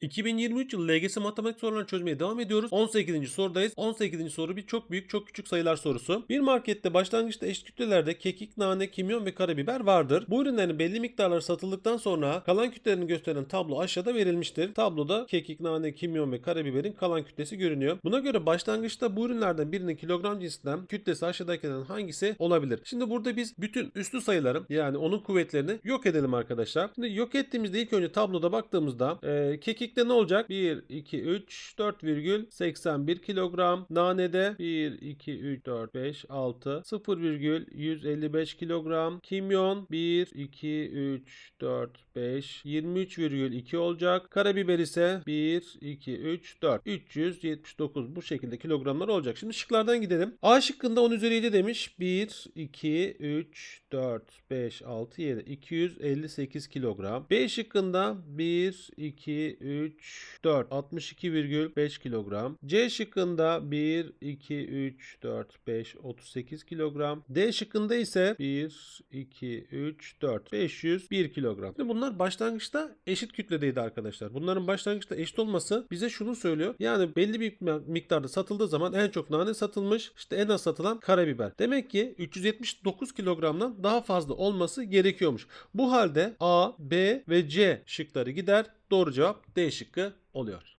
2023 yılı LGS matematik sorularını çözmeye devam ediyoruz. 18. sorudayız. 18. soru bir çok büyük çok küçük sayılar sorusu. Bir markette başlangıçta eşit kütlelerde kekik, nane, kimyon ve karabiber vardır. Bu ürünlerin belli miktarları satıldıktan sonra kalan kütlelerini gösteren tablo aşağıda verilmiştir. Tabloda kekik, nane, kimyon ve karabiberin kalan kütlesi görünüyor. Buna göre başlangıçta bu ürünlerden birinin kilogram cinsinden kütlesi aşağıdakilerden hangisi olabilir? Şimdi burada biz bütün üslü sayıların yani onun kuvvetlerini yok edelim arkadaşlar. Şimdi yok ettiğimizde ilk önce tabloda baktığımızda e, kekikte ne olacak? 1, 2, 3, 4,81 kilogram. Nanede 1, 2, 3, 4, 5, 6, 0,155 kilogram. Kimyon 1, 2, 3, 4, 5, 23,2 olacak. Karabiber ise 1, 2, 3, 4. 379 bu şekilde kilogramlar olacak. Şimdi şıklardan gidelim. A şıkkında 10 üzeri 7 demiş. 1, 2, 3, 4, 5, 6, 7. 258 kilogram. B şıkkında 1, 2, 3, 4. 62,5 kilogram. C şıkkında 1, 2, 3, 4, 5, 38 kilogram. D şıkkında ise 1, 2, 3, 4, 501 kilogram. Şimdi bunlar başlangıçta eşit kütledeydi arkadaşlar. Bunların başlangıçta eşit olması bize şunu söylüyor. Yani belli bir miktarda satıldığı zaman en çok nane satılmış. işte en az satılan karabiber. Demek ki 379 kilogramdan daha fazla olması gerekiyormuş. Bu halde A, B ve C şıkları gider. Doğru cevap D şıkkı oluyor.